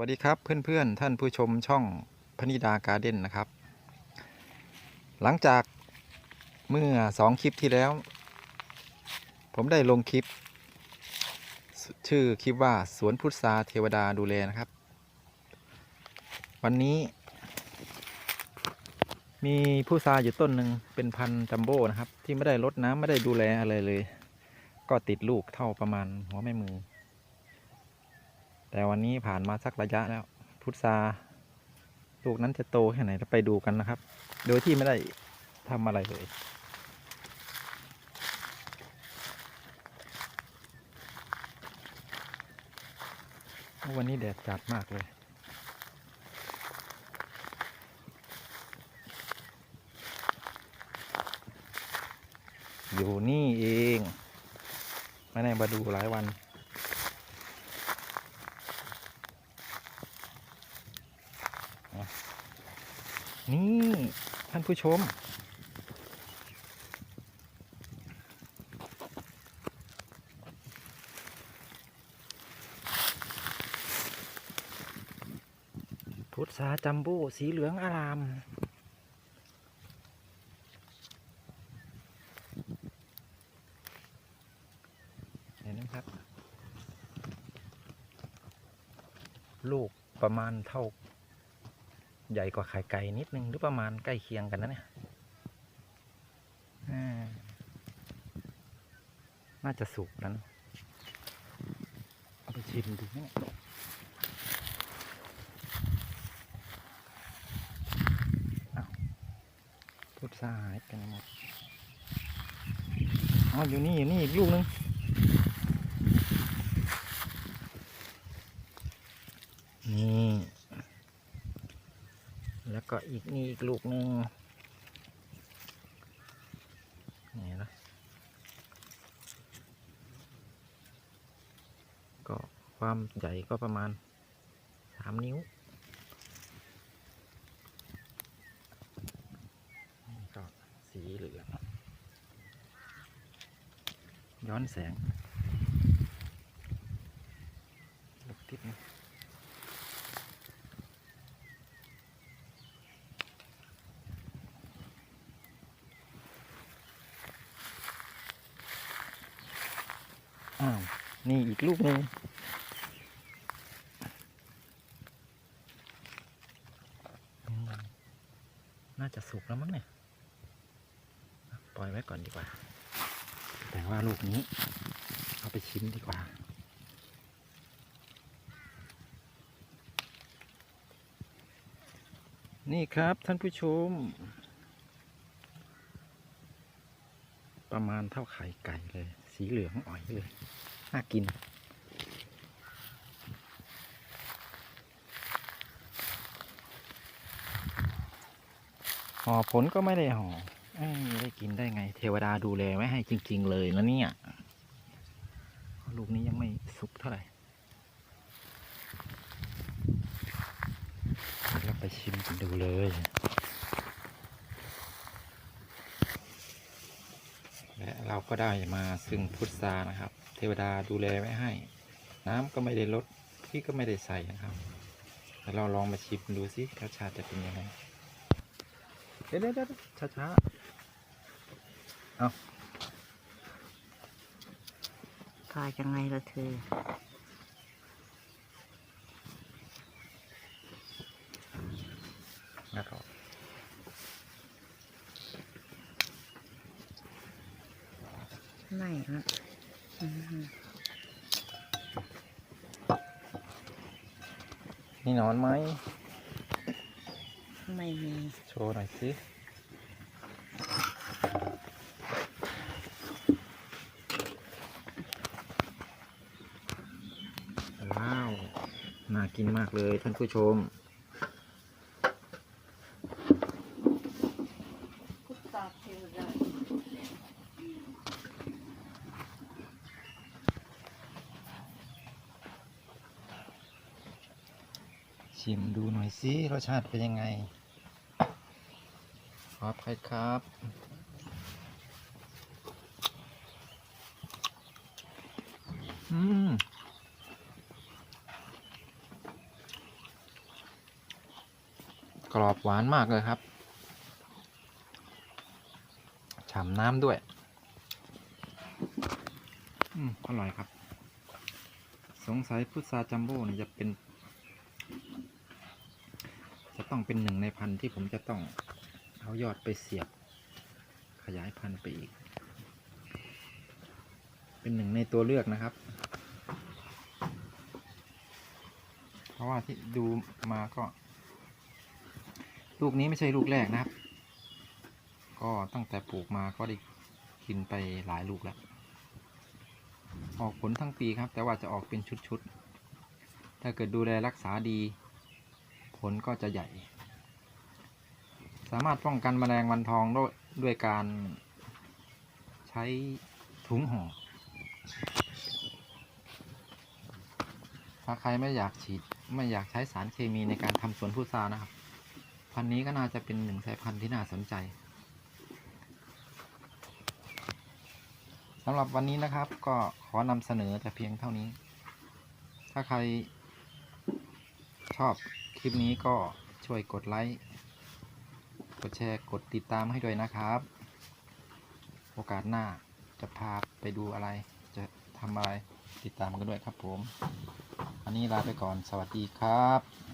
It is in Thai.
วัสดีครับเพื่อนๆท่านผู้ชมช่องพนิดาการ์เด้นนะครับ หลังจากเมื่อสองคลิปที่แล้ว ผมได้ลงคลิป ชื่อคลิปว่าสวนพุทราเทวดาดูแลนะครับ วันนี้ มีพุทราอยู่ต้นหนึ่งเป็นพันจัมโบ้นะครับ ที่ไม่ได้รดน้ำไม่ได้ดูแลอะไรเลย ก็ติดลูกเท่าประมาณหัวแม่มือ แต่วันนี้ผ่านมาสักระยะแล้ว พุทราลูกนั้นจะโตแค่ไหนเราไปดูกันนะครับ โดยที่ไม่ได้ทำอะไรเลยวันนี้แดดจัดมากเลย อยู่นี่เอง ไม่ได้มาดูหลายวัน นี่ท่านผู้ชม พุทราจัมโบ้สีเหลืองอารามเห็นไหมครับ ลูกประมาณเท่า ใหญ่กว่าไข่ไก่นิดนึงหรือประมาณใกล้เคียงกันนะเนี่ยน่าจะสุกนั้นเอาไปชิมดูเนี่ยอ้าพุทราหายกันหมด อ๋อ อยู่นี่ อยู่นี่ อีกลูกนึง นี่ แล้ว ก็อีกนี่อีกลูกหนึ่งนี่นะก็ความใหญ่ก็ประมาณสามนิ้วก็สีเหลืองย้อนแสงลูกทิพย์นะ อ้าว นี่อีกลูกหนึ่งน่าจะสุกแล้วมั้งเนี่ย ปล่อยไว้ก่อนดีกว่า แต่ว่าลูกนี้ เอาไปชิมดีกว่า นี่ครับท่านผู้ชม ประมาณเท่าไข่ไก่เลย สีเหลืองอ่อยเลย น่ากิน ห่อผลก็ไม่ได้ห่อเอ้ยได้กินได้ไง เทวดาดูแลไว้ให้จริง ๆ เลยนะเนี่ย ลูกนี้ยังไม่สุกเท่าไหร่เราไปชิมกันดูเลยและเราก็ได้มาซึ่งพุทรานะครับ เทวดาดูแลไว้ให้ น้ำก็ไม่ได้ลดพี่ก็ไม่ได้ใส่นะครับแต่เราลองมาชิมดูสิรสชาติจะเป็นยังไงเดี๋ยวเดี๋ยวเดี๋ยวช้าช้าๆเอาพายังไงล่ะเธอแล้วก็ไม่นะอืม นี่นอนไหม ไม่มี โชว์หน่อยสิ ว้าว น่ากินมากเลยท่านผู้ชม พุทธาเทวดา ชิมดูหน่อยสิรสชาติเป็นยังไงครับใครครับ อืมกรอบหวานมากเลยครับ ฉ่ำน้ำด้วย อืม อร่อยครับ สงสัยพุทราจัมโบ้เนี่ยจะเป็น ต้องเป็นหนึ่งในพันที่ผมจะต้องเอายอดไปเสียบ ขยายพันธุ์ไปอีก เป็นหนึ่งในตัวเลือกนะครับ เพราะว่าที่ดูมาก็ ลูกนี้ไม่ใช่ลูกแรกนะครับ ก็ตั้งแต่ปลูกมาก็ได้กินไปหลายลูกแล้ว ออกผลทั้งปีครับ แต่ว่าจะออกเป็นชุดๆ ถ้าเกิดดูแลรักษาดี ผลก็จะใหญ่ สามารถป้องกันแมลงวันทองด้วยด้วยการใช้ถุงห่อ ถ้าใครไม่อยากฉีดไม่อยากใช้สารเคมีในการทำสวนพุทรานะครับ พันนี้ก็น่าจะเป็นหนึ่งสายพันธุ์ที่น่าสนใจสำหรับวันนี้นะครับก็ขอนำเสนอแต่เพียงเท่านี้ ถ้าใครชอบ คลิปนี้ก็ช่วยกดไลค์ กดแชร์ กดติดตามให้ด้วยนะครับ โอกาสหน้าจะพาไปดูอะไร จะทำอะไรติดตามกันด้วยครับผม อันนี้ลาไปก่อน สวัสดีครับ